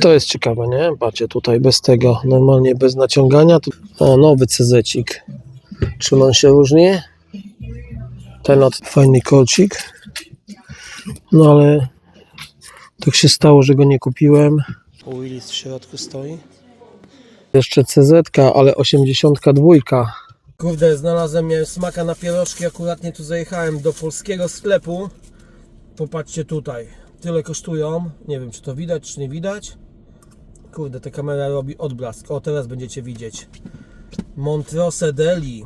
To jest ciekawe, nie? Patrzcie tutaj bez tego, normalnie bez naciągania. O, nowy cezecik. Czym on się różni? Ten od fajny kolcik. No ale tak się stało, że go nie kupiłem. Willis w środku stoi. Jeszcze CZ, ale 82. Kurde, znalazłem miałem smaka na pierożki. Akurat tu zajechałem do polskiego sklepu. Popatrzcie tutaj. Tyle kosztują. Nie wiem, czy to widać, czy nie widać. Kurde, ta kamera robi odblask. O, teraz będziecie widzieć. Montrose Deli.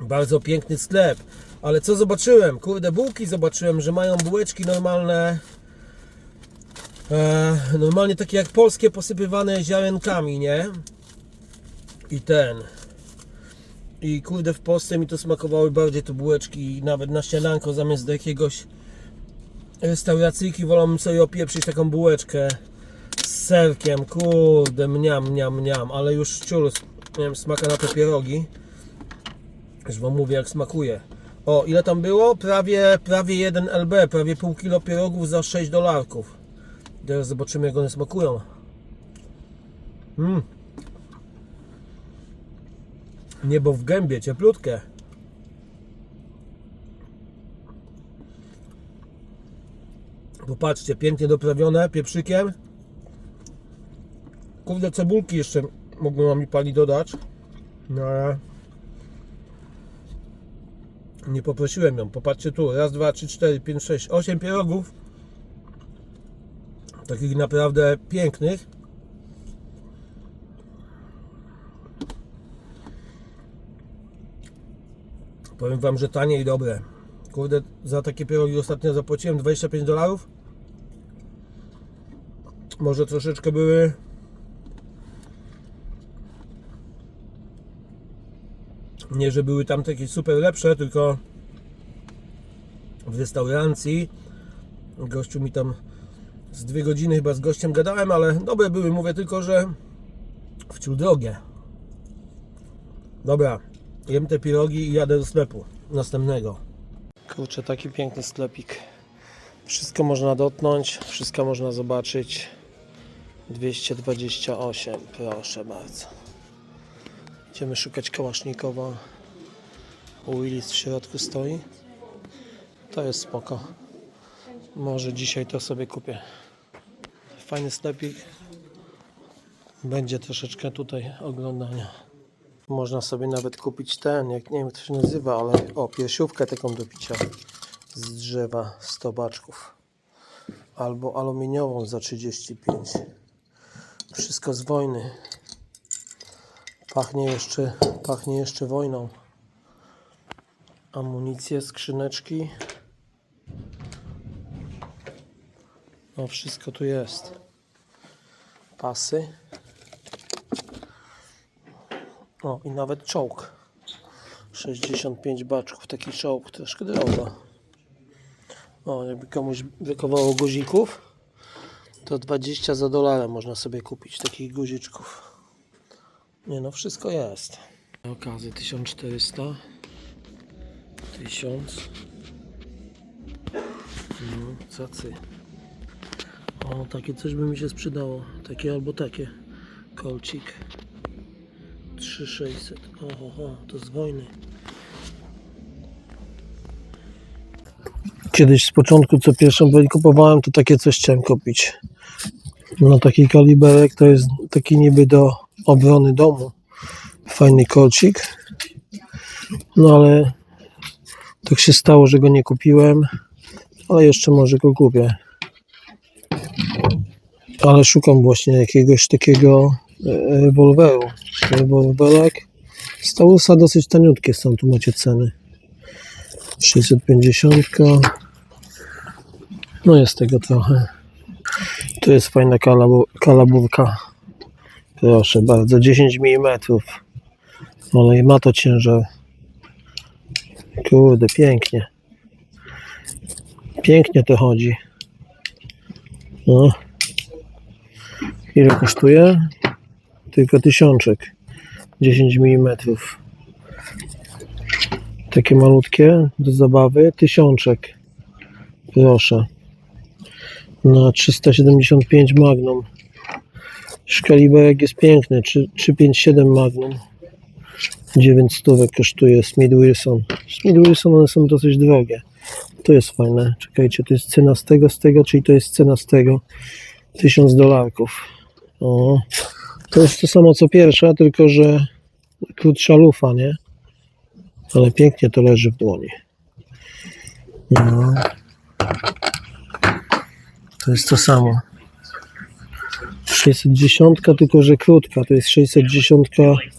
Bardzo piękny sklep. Ale co zobaczyłem? Kurde, bułki zobaczyłem, że mają bułeczki normalne. E, normalnie takie jak polskie, posypywane ziarenkami, nie? I ten. I kurde, w Polsce mi to smakowały bardziej te bułeczki, nawet na śniadanko zamiast do jakiegoś restauracyjki wolałbym sobie opieprzyć taką bułeczkę serkiem, kurde, mniam, mniam, mniam, ale już ciul, miałem smaka na te pierogi. Już wam mówię jak smakuje. O, ile tam było? Prawie, prawie 1 LB, prawie pół kilo pierogów za 6 dolarków. Teraz zobaczymy jak one smakują. Mm. Niebo w gębie, cieplutkie. Popatrzcie, pięknie doprawione pieprzykiem. Kurde, cebulki jeszcze mogłem mi pani dodać. No ale nie poprosiłem ją. Popatrzcie tu. Raz, dwa, trzy, cztery, pięć, sześć, osiem pierogów. Takich naprawdę pięknych. Powiem wam, że tanie i dobre. Kurde, za takie pierogi ostatnio zapłaciłem 25 dolarów. Może troszeczkę były nie, że były tam takie super lepsze, tylko w restauracji gościu mi tam z dwie godziny chyba z gościem gadałem, ale dobre były, mówię tylko, że wciul drogie. Dobra, jem te pirogi i jadę do sklepu następnego. Kurczę, taki piękny sklepik. Wszystko można dotknąć, wszystko można zobaczyć. 228, proszę bardzo. Idziemy szukać kałasznikowa. Willis w środku stoi. To jest spoko. Może dzisiaj to sobie kupię. Fajny sklepik. Będzie troszeczkę tutaj oglądania. Można sobie nawet kupić ten, jak nie wiem jak to się nazywa, ale o, piersiówkę taką do picia z drzewa 100 baczków. Albo aluminiową za 35. Wszystko z wojny. Pachnie jeszcze, pachnie jeszcze wojną. Amunicje, skrzyneczki. No wszystko tu jest. Pasy. O i nawet czołg. 65 baczków. Taki czołg troszkę drogo. O, jakby komuś brakowało guzików, to 20 za dolara można sobie kupić takich guziczków. Nie no, wszystko jest. Okazy 1400. 1000. No, cacy. O, takie coś by mi się sprzedało. Takie albo takie. Kolcik. 3600. Oho, to z wojny. Kiedyś z początku, co pierwszą broń kupowałem, to takie coś chciałem kupić. No taki kaliberek to jest taki niby do obrony domu. Fajny kolcik. No ale tak się stało, że go nie kupiłem. Ale jeszcze może go kupię. Ale szukam właśnie jakiegoś takiego e, rewolweru. Rewolwerek. Stałusa dosyć taniutkie są, tu macie ceny. 650. No jest tego trochę. Tu jest fajna kalabu- kalabówka. Proszę bardzo, 10 mm. Ale ma to ciężar. Kurde, pięknie. Pięknie to chodzi. No. Ile kosztuje? Tylko tysiączek. 10 mm. Takie malutkie do zabawy. Tysiączek. Proszę. Na 375 Magnum. Szkaliberek jest piękny, 3- 357 Magnum. 9 stówek kosztuje Smith Wilson. Smith Wilson one są dosyć drogie. To jest fajne. Czekajcie, to jest cena z tego, z tego, czyli to jest cena z tego. 1000 dolarków. To jest to samo co pierwsza, tylko że krótsza lufa, nie? Ale pięknie to leży w dłoni. No. To jest to samo. 610, tylko że krótka. To jest 610,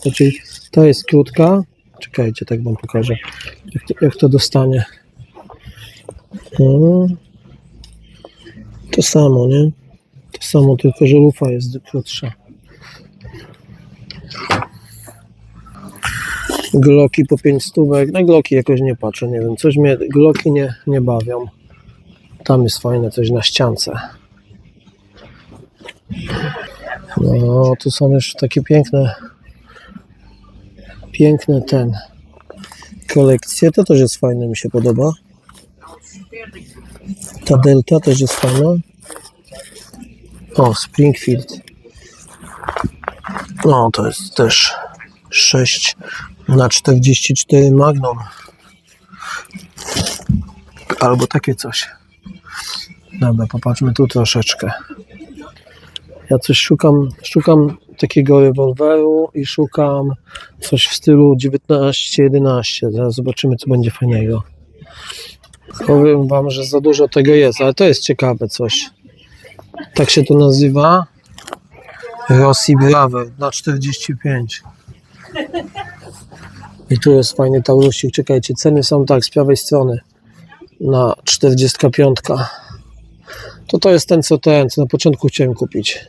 znaczy ta jest krótka. Czekajcie, tak wam pokażę, jak to, jak to dostanie. No. To samo, nie? To samo, tylko że lufa jest krótsza. Gloki po 5 stówek. Na gloki jakoś nie patrzę, nie wiem. Coś mnie gloki nie, nie bawią. Tam jest fajne coś na ściance. No, tu są już takie piękne, piękne ten kolekcje. To też jest fajne, mi się podoba. Ta delta też jest fajna. O, Springfield. No, to jest też 6 na 44 Magnum. Albo takie coś. Dobra, popatrzmy tu troszeczkę. Ja coś szukam, szukam takiego rewolweru i szukam coś w stylu 19-11. Zaraz zobaczymy, co będzie fajnego. Powiem wam, że za dużo tego jest, ale to jest ciekawe coś. Tak się to nazywa. Rossi Braver na 45. I tu jest fajny taurusik. Czekajcie, ceny są tak z prawej strony. Na 45. To to jest ten, co ten, co na początku chciałem kupić.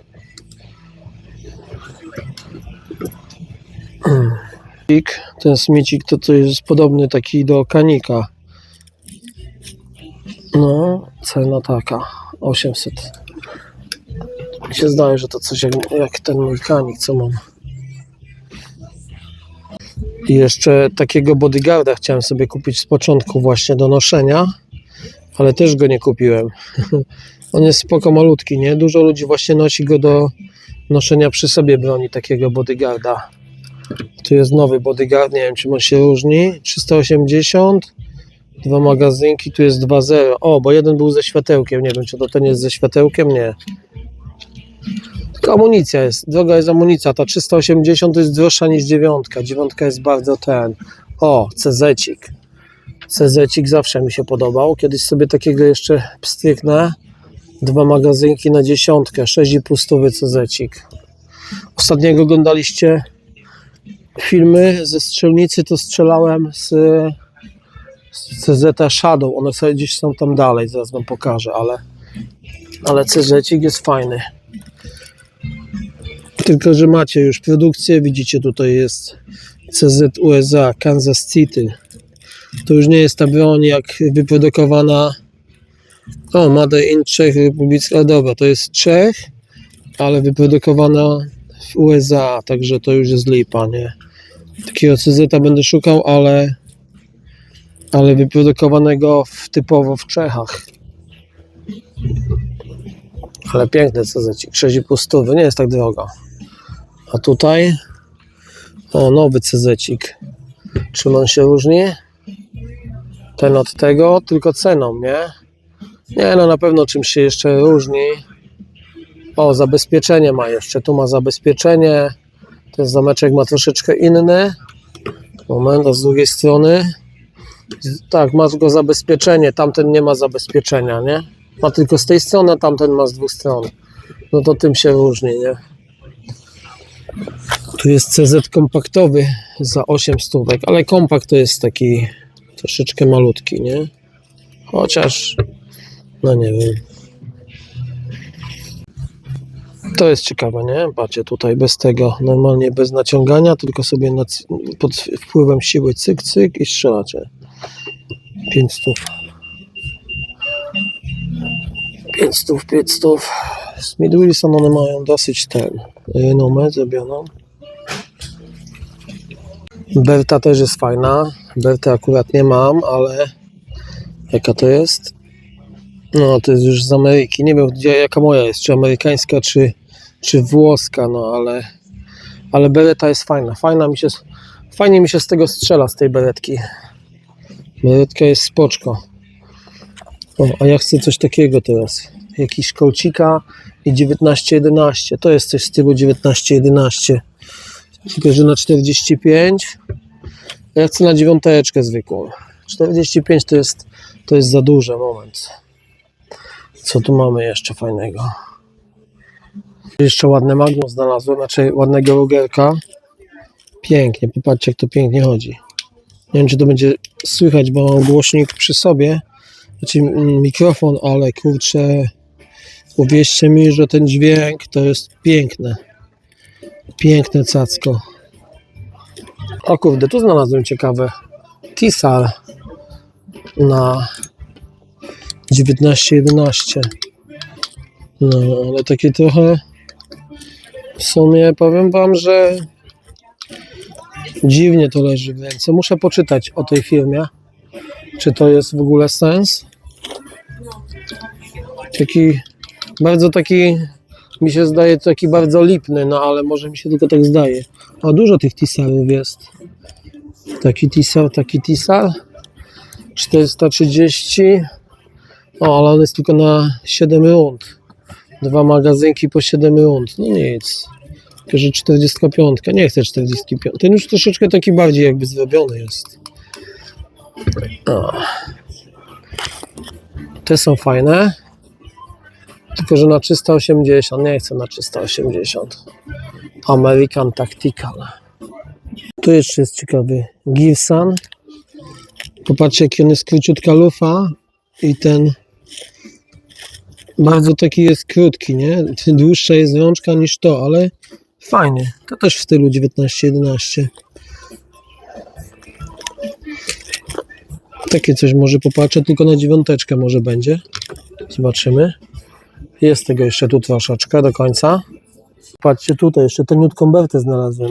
Ten smicik to, to jest podobny taki do kanika. No, cena taka 800. Mi się zdaje, że to coś jak, jak ten mój kanik, co mam. I jeszcze takiego bodyguarda chciałem sobie kupić z początku właśnie do noszenia, ale też go nie kupiłem. On jest spoko malutki, nie? Dużo ludzi właśnie nosi go do noszenia przy sobie broni takiego bodyguarda. Tu jest nowy bodyguard, nie wiem czym on się różni. 380, dwa magazynki, tu jest 2.0. O, bo jeden był ze światełkiem, nie wiem czy to ten jest ze światełkiem, nie. Tylko amunicja jest, droga jest amunicja, ta 380 to jest droższa niż dziewiątka, dziewiątka jest bardzo ten. O, CZ-cik. CZ-cik zawsze mi się podobał, kiedyś sobie takiego jeszcze pstryknę. Dwa magazynki na dziesiątkę, 6,5 stówy CZ-cik. Ostatniego oglądaliście filmy ze strzelnicy, to strzelałem z, CZ Shadow. One sobie gdzieś są tam dalej, zaraz wam pokażę, ale, ale CZ jest fajny. Tylko, że macie już produkcję, widzicie tutaj jest CZ USA, Kansas City. To już nie jest ta broń jak wyprodukowana o, Made in Czech Republicka, dobra, to jest Czech, ale wyprodukowana w USA, także to już jest lipa, nie? Takiego CZ będę szukał, ale ale wyprodukowanego w, typowo w Czechach. Ale piękny CZ, 6,5 stówy, nie jest tak drogo. A tutaj o, nowy CZ-cik. Czym on się różni? Ten od tego, tylko ceną, nie? Nie, no na pewno czymś się jeszcze różni. O, zabezpieczenie ma jeszcze. Tu ma zabezpieczenie. Ten zameczek ma troszeczkę inny. Moment, a z drugiej strony. Tak, ma tylko zabezpieczenie. Tamten nie ma zabezpieczenia, nie? Ma tylko z tej strony, tamten ma z dwóch stron. No to tym się różni, nie? Tu jest CZ kompaktowy za 8 stówek, ale kompakt to jest taki troszeczkę malutki, nie? Chociaż, no nie wiem. To jest ciekawe, nie? Patrzcie, tutaj bez tego, normalnie bez naciągania, tylko sobie pod wpływem siły cyk, cyk i strzelacie. 5 stów. 5 stów, 5 stów. Wilson one mają dosyć ten renomę zrobioną. Berta też jest fajna. Bertę akurat nie mam, ale jaka to jest? No, to jest już z Ameryki. Nie wiem, gdzie, jaka moja jest, czy amerykańska, czy, czy włoska, no ale, ale bereta jest fajna. Fajna mi się, fajnie mi się z tego strzela, z tej beretki. Beretka jest spoczko. O, a ja chcę coś takiego teraz. Jakiś kolcika i 1911. To jest coś z stylu 1911. Tylko, że na 45. Ja chcę na dziewiąteczkę zwykłą. 45 to jest, to jest za duże. Moment. Co tu mamy jeszcze fajnego? Jeszcze ładne magnum znalazłem, znaczy ładnego rogerka. Pięknie, popatrzcie jak to pięknie chodzi. Nie wiem czy to będzie słychać, bo mam głośnik przy sobie, znaczy mikrofon, ale kurczę, uwierzcie mi, że ten dźwięk to jest piękne. Piękne cacko. O kurde, tu znalazłem ciekawe. Tisal na 1911. No, ale takie trochę w sumie powiem wam, że dziwnie to leży w ręce. Muszę poczytać o tej firmie. Czy to jest w ogóle sens? Taki bardzo taki mi się zdaje taki bardzo lipny, no ale może mi się tylko tak zdaje. A dużo tych tisarów jest. Taki tisar, taki tisar. 430. O, ale on jest tylko na 7 rund. Dwa magazynki po 7 rund. No nic. Tylko, że 45. Nie chcę 45. Ten już troszeczkę taki bardziej jakby zrobiony jest. O. Te są fajne. Tylko, że na 380. Nie chcę na 380. American Tactical. Tu jeszcze jest ciekawy Gibson. Popatrzcie, jaki on jest króciutka lufa i ten bardzo taki jest krótki, nie? Dłuższa jest rączka niż to, ale fajny. To też w stylu 1911. Takie coś może popatrzę, tylko na dziewiąteczkę może będzie. Zobaczymy. Jest tego jeszcze tu troszeczkę do końca. Patrzcie tutaj, jeszcze teniutką bertę znalazłem.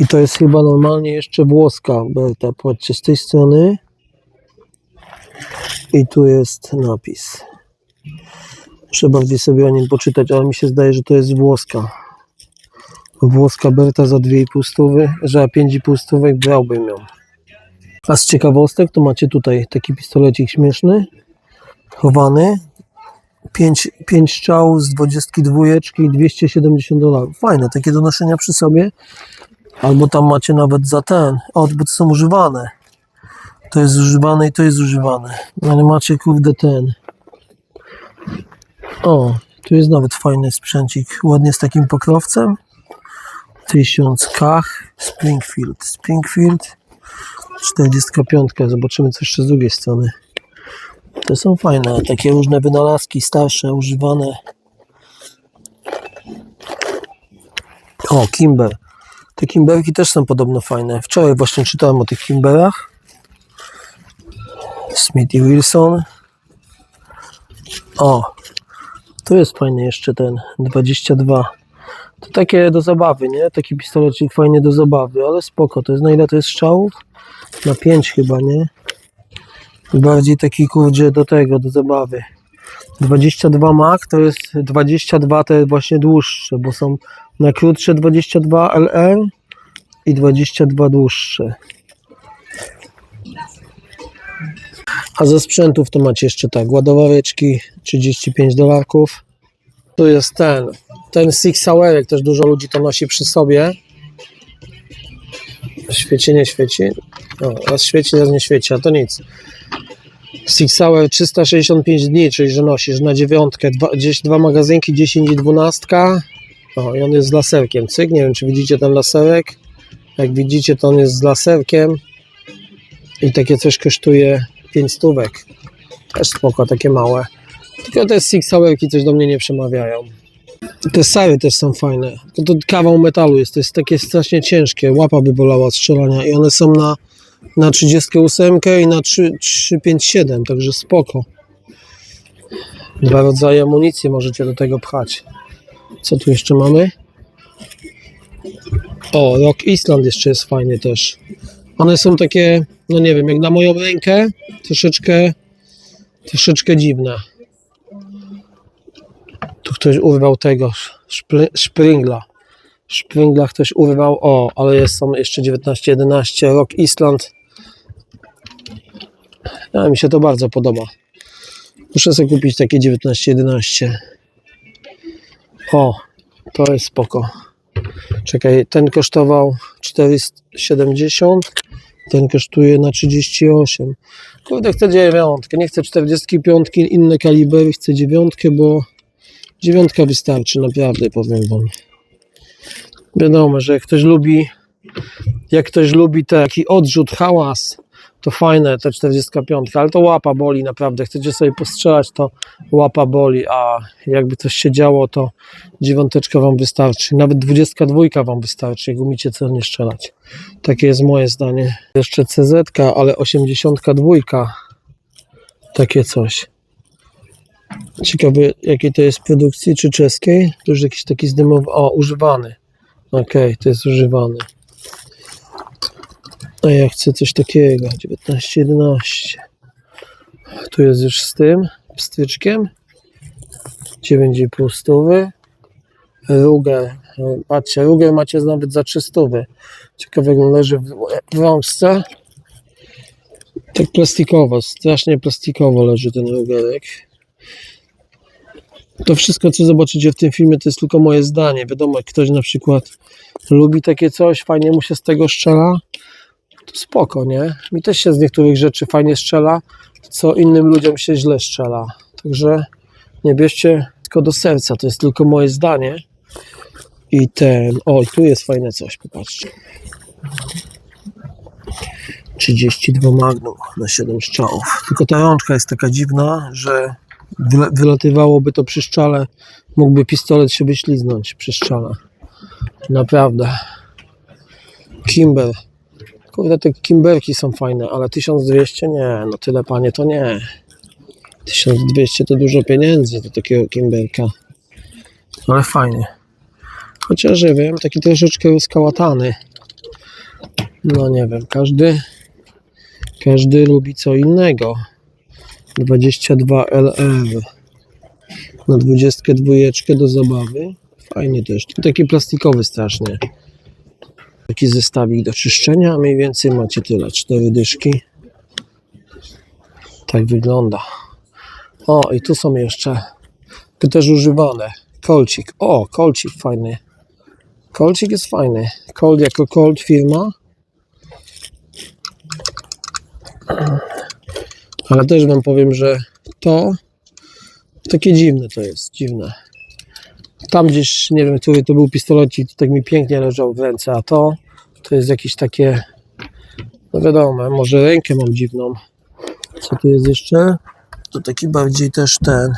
I to jest chyba normalnie jeszcze włoska berta. Patrzcie z tej strony. I tu jest napis. Muszę bardziej sobie o nim poczytać, ale mi się zdaje, że to jest włoska. Włoska berta za 2,5 stówy, że 5,5 stówek brałbym ją. A z ciekawostek to macie tutaj taki pistolecik śmieszny, chowany. 5, 5 strzałów z 22 i 270 dolarów. Fajne, takie do noszenia przy sobie. Albo tam macie nawet za ten. O, bo to są używane. To jest używane i to jest używane. Ale macie kurde ten. O, tu jest nawet fajny sprzęcik. Ładnie z takim pokrowcem. 1000 kach. Springfield. Springfield. 45. Zobaczymy co jeszcze z drugiej strony. To są fajne, takie różne wynalazki starsze, używane. O, Kimber. Te Kimberki też są podobno fajne. Wczoraj właśnie czytałem o tych Kimberach. Smith i Wilson. O, tu jest fajny jeszcze ten 22. To takie do zabawy, nie? Taki pistolecik fajnie do zabawy, ale spoko. To jest na ile to jest strzałów? Na 5 chyba, nie? Bardziej taki kurdzie do tego, do zabawy. 22 Mac to jest 22 te właśnie dłuższe, bo są na krótsze 22 LR i 22 dłuższe. A ze sprzętów to macie jeszcze tak, ładowareczki 35 dolarków. Tu jest ten, ten Six Hour, też dużo ludzi to nosi przy sobie. Świeci, nie świeci. O, raz świeci, raz nie świeci, a to nic. Six Hour 365 dni, czyli że nosisz na dziewiątkę, dwa, gdzieś dwa magazynki, 10 i 12. O, i on jest z laserkiem. Cyk, nie wiem czy widzicie ten laserek. Jak widzicie, to on jest z laserkiem. I takie coś kosztuje 5 stówek. Też spoko, takie małe. Tylko te Six Hourki coś do mnie nie przemawiają. Te sary też są fajne. To, to kawał metalu jest, to jest takie strasznie ciężkie. Łapa by bolała od strzelania i one są na, na 38 i na 3, 357, także spoko. Dwa rodzaje amunicji możecie do tego pchać. Co tu jeszcze mamy? O, Rock Island jeszcze jest fajny też. One są takie, no nie wiem, jak na moją rękę, troszeczkę, troszeczkę dziwne. Tu ktoś urwał tego szpry, szpringla. Szpringla ktoś urwał. O, ale jest są jeszcze 1911 Rock Island. Ja, mi się to bardzo podoba. Muszę sobie kupić takie 1911. O, to jest spoko. Czekaj, ten kosztował 470, ten kosztuje na 38. Kurde, chcę dziewiątkę, nie chcę 45, inne kalibry, chcę dziewiątkę, bo dziewiątka wystarczy, naprawdę powiem wam. Wiadomo, że jak ktoś lubi, jak ktoś lubi taki odrzut, hałas, to fajne te 45, ale to łapa boli naprawdę. Chcecie sobie postrzelać, to łapa boli, a jakby coś się działo, to dziewiąteczka wam wystarczy. Nawet 22 wam wystarczy, jak umiecie celnie strzelać. Takie jest moje zdanie. Jeszcze CZ, ale 82. Takie coś. Ciekawe, jakiej to jest produkcji, czy czeskiej? To już jakiś taki zdymowy. O, używany. Okej, to jest używany. A ja chcę coś takiego. 1911. Tu jest już z tym pstryczkiem. 9,5 stówy. Ruger. Patrzcie, Ruger macie nawet za 3 stówy. Ciekawe, jak leży w w rączce. Tak plastikowo, strasznie plastikowo leży ten Rugerek. To wszystko, co zobaczycie w tym filmie, to jest tylko moje zdanie. Wiadomo, jak ktoś na przykład lubi takie coś, fajnie mu się z tego strzela, to spoko, nie? Mi też się z niektórych rzeczy fajnie strzela, co innym ludziom się źle strzela. Także nie bierzcie tylko do serca, to jest tylko moje zdanie. I ten, o, tu jest fajne coś, popatrzcie. 32 magnum na 7 strzałów. Tylko ta rączka jest taka dziwna, że wylatywałoby to przy szczale, mógłby pistolet się wyśliznąć przy szczale. Naprawdę. Kimber. Kurde, te Kimberki są fajne, ale 1200 nie, no tyle panie to nie. 1200 to dużo pieniędzy do takiego Kimberka. Ale fajnie. Chociaż ja wiem, taki troszeczkę rozkałatany. No nie wiem, każdy każdy lubi co innego. 22 LR na 22 do zabawy. Fajnie też. Taki plastikowy strasznie. Taki zestawik do czyszczenia. Mniej więcej macie tyle. Cztery dyszki. Tak wygląda. O, i tu są jeszcze. Też używane. Kolcik. O, kolcik fajny. Kolcik jest fajny. Colt jako Colt firma. Ale też wam powiem, że to takie dziwne to jest, dziwne. Tam gdzieś, nie wiem, który to był pistolecik, to tak mi pięknie leżał w ręce, a to, to jest jakieś takie, no wiadomo, może rękę mam dziwną. Co tu jest jeszcze? To taki bardziej też ten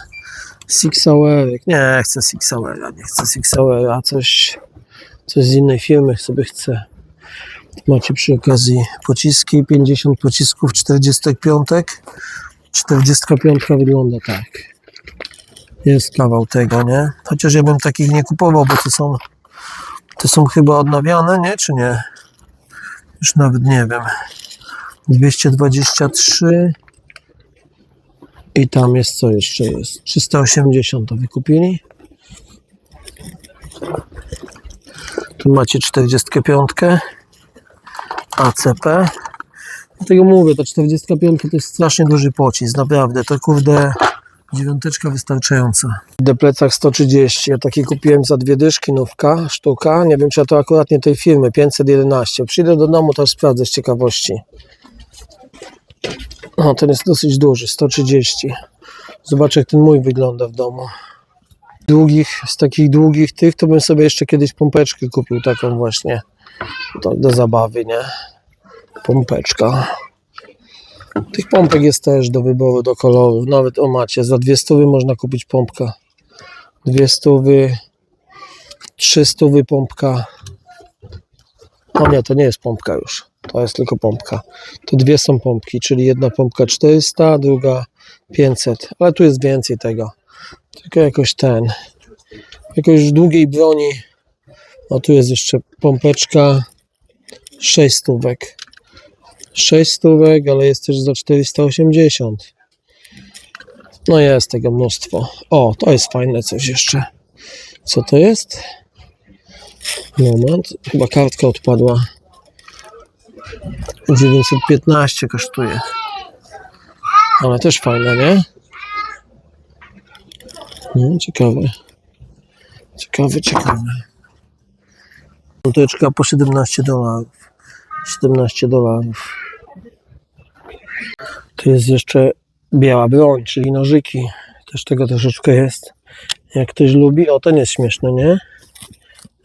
Six Hourek. Nie, chcę Six Houra, nie chcę Six Houra, coś, coś z innej firmy sobie chcę. Macie przy okazji pociski, 50 pocisków 45. 45 wygląda tak. Jest kawał tego, nie? Chociaż ja bym takich nie kupował, bo to są to są chyba odnawiane, nie? Czy nie? Już nawet nie wiem. 223 i tam jest co jeszcze jest? 380 to wykupili. Tu macie 45. ACP. Dlatego mówię, ta 45 to jest strasznie duży pocisk, naprawdę. To kurde dziewiąteczka wystarczająca. De plecach 130. Ja taki kupiłem za dwie dyszki, nówka, sztuka. Nie wiem, czy ja to akurat nie tej firmy, 511. Przyjdę do domu, to sprawdzę z ciekawości. No, ten jest dosyć duży, 130. Zobaczę, jak ten mój wygląda w domu. Długich, z takich długich tych, to bym sobie jeszcze kiedyś pompeczkę kupił, taką właśnie do, do zabawy, nie? Pompeczka. Tych pompek jest też do wyboru, do kolorów. Nawet o macie, za dwie stówy można kupić pompkę. Dwie stówy, trzy stówy pompka. O nie, to nie jest pompka już. To jest tylko pompka. To dwie są pompki, czyli jedna pompka 400, druga 500. Ale tu jest więcej tego. Tylko jakoś ten. Jakoś długiej broni. O tu jest jeszcze pompeczka 6 stówek. 6 stówek, ale jest też za 480. No jest tego mnóstwo. O, to jest fajne coś jeszcze. Co to jest? Moment, chyba kartka odpadła. 915 kosztuje. Ale też fajne, nie? No, ciekawe. Ciekawe, ciekawe. Nuteczka po 17 dolarów. 17 dolarów. Tu jest jeszcze biała broń, czyli nożyki. Też tego troszeczkę jest. Jak ktoś lubi, o ten jest śmieszny, nie?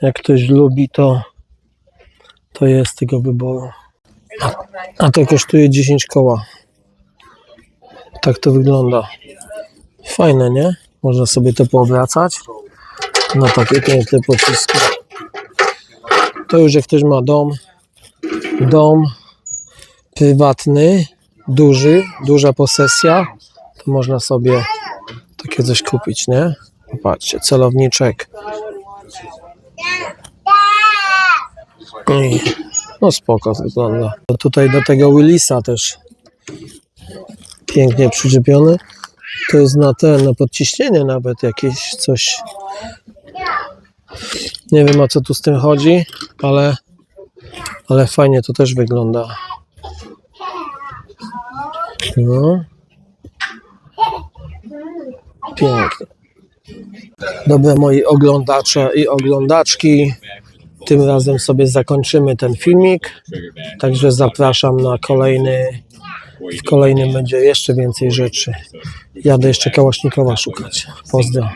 Jak ktoś lubi, to to jest tego wyboru. A, a to kosztuje 10 koła. Tak to wygląda. Fajne, nie? Można sobie to poowracać na takie piękne pociski. To już jak ktoś ma dom, dom prywatny, duży, duża posesja, to można sobie takie coś kupić, nie? Popatrzcie, celowniczek. No spoko wygląda. Tutaj do tego Willisa też pięknie przyczepiony. To jest na ten, na podciśnienie nawet jakieś coś. Nie wiem o co tu z tym chodzi, ale, ale fajnie to też wygląda. No. Pięknie. Dobra, moi oglądacze i oglądaczki. Tym razem sobie zakończymy ten filmik. Także zapraszam na kolejny. W kolejnym będzie jeszcze więcej rzeczy. Jadę jeszcze Kałaśnikowa szukać. Pozdro.